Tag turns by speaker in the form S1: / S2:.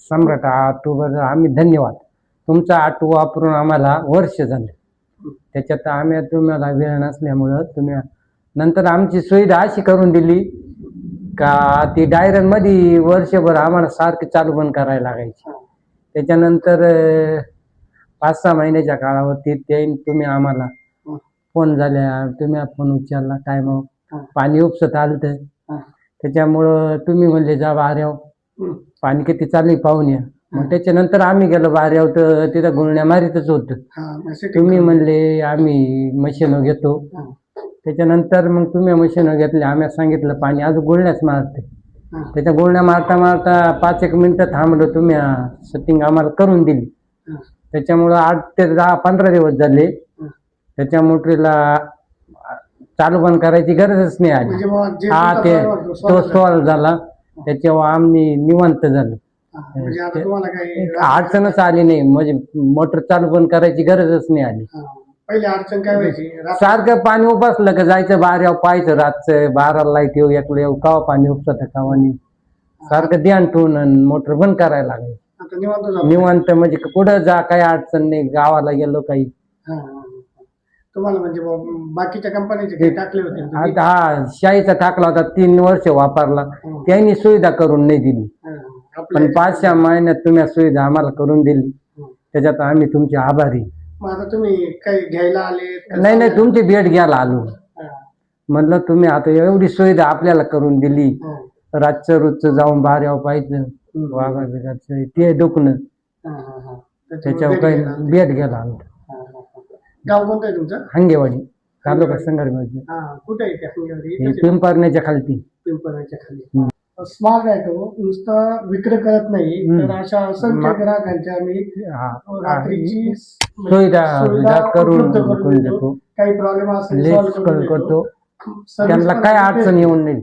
S1: सम्राट ऑटोवर आम्ही धन्यवाद. तुमचा ऑटो वापरून आम्हाला वर्ष झाले. त्याच्यात आम्ही तुम्हाला वेळ नसल्यामुळं तुम्ही नंतर आमची सुविधा अशी करून दिली का ती डायरनमध्ये वर्षभर आम्हाला सारखी चालू बंद करायला लागायची. त्याच्यानंतर पाच सहा महिन्याच्या काळावरती ते तुम्ही आम्हाला. फोन झाल्या. तुम्ही फोन उचलला. काय मग. पाणी उपसत आलं
S2: हा.
S1: त्याच्यामुळं तुम्ही म्हणले जा
S2: हम्म.
S1: पाणी किती चालू आहे पाहून या. मग त्याच्यानंतर आम्ही गेलो बाऱ्याव तर तिथं गुळण्या मारीतच होतं. तुम्ही म्हणले आम्ही मशीन घेतो. त्याच्यानंतर मग तुम्ही मशीन घेतले आम्ही सांगितलं पाणी अजून गुळण्याच मारते. त्याच्या गुळण्या मारता मारता पाच एक मिनिटं थांबलो. तुम्ही सेटिंग आम्हाला करून दिली. त्याच्यामुळं आठ ते दहा पंधरा दिवस झाले. त्याच्या मोटरीला चालू बंद करायची गरजच नाही आली.
S2: म्हणजे
S1: हा ते तो. सॉल्व झाला. त्याच्यावर आम्ही निवांत झालो.
S2: म्हणजे आता तुम्हाला काही
S1: एक अडचणच आली नाही. म्हणजे मोटर चालू बंद करायची गरजच नाही आली.
S2: हा, पहिली अडचण काय व्हायची? रात्री-
S1: सारखं पाणी उपसलं का जायचं बाऱ्यावर पाहायचं रातचं बारा लाइट येऊ एकलं येऊ कावा पाणी उपसत कावा नाही सारखं ध्यान ठेवून मोटर बंद करायला लागेल.
S2: आता निवांत
S1: म्हणजे कुठं जा काही अडचण नाही गावाला गेलो काही.
S2: हा, हा, हा. तुम्हाला म्हणजे बुवा, बाकीच्या कंपनीचे काही टाकले होते ना तुम्ही?
S1: आता हा शाईचा टाकला होता तीन वर्ष वापरला. त्यांनी सुविधा करून नाही दिली. पण पाच सहा महिन्यात तुम्ही सुविधा आम्हाला करून दिली. त्याच्यात आम्ही तुमचे आभारी.
S2: मग आता तुम्ही काही घ्यायला आले? का
S1: नाही नाही तुमची भेट घ्यायला आलो. म्हणलं तुम्ही आता एवढी सुविधा आपल्याला करून दिली. रातचं रोजचं जाऊन बाहेर पाहिजे. वाघा बिघाचं ते दुखणं. त्याच्यावर काही. भेट घ्यायला आलो.
S2: गाव कोणतं आहे तुमचं?
S1: हंगेवाडी तालुका
S2: हा कुठे.
S1: पिंपरण्याच्या खालती.
S2: पिंपळाच्या खाली. स्मार्ट ॲटो नुसतं विक्री करत नाही. तर अशा असंख्य ग्राहकांच्या आम्ही
S1: हा.
S2: रात्रीची
S1: सुविधा सुविधा करून
S2: उपलब्ध करून
S1: करून
S2: देतो.
S1: देतो
S2: काही प्रॉब्लेम असेल solve करून देतो.
S1: करतो
S2: Service
S1: त्यांना
S2: पण
S1: काय अडचण येऊन नाही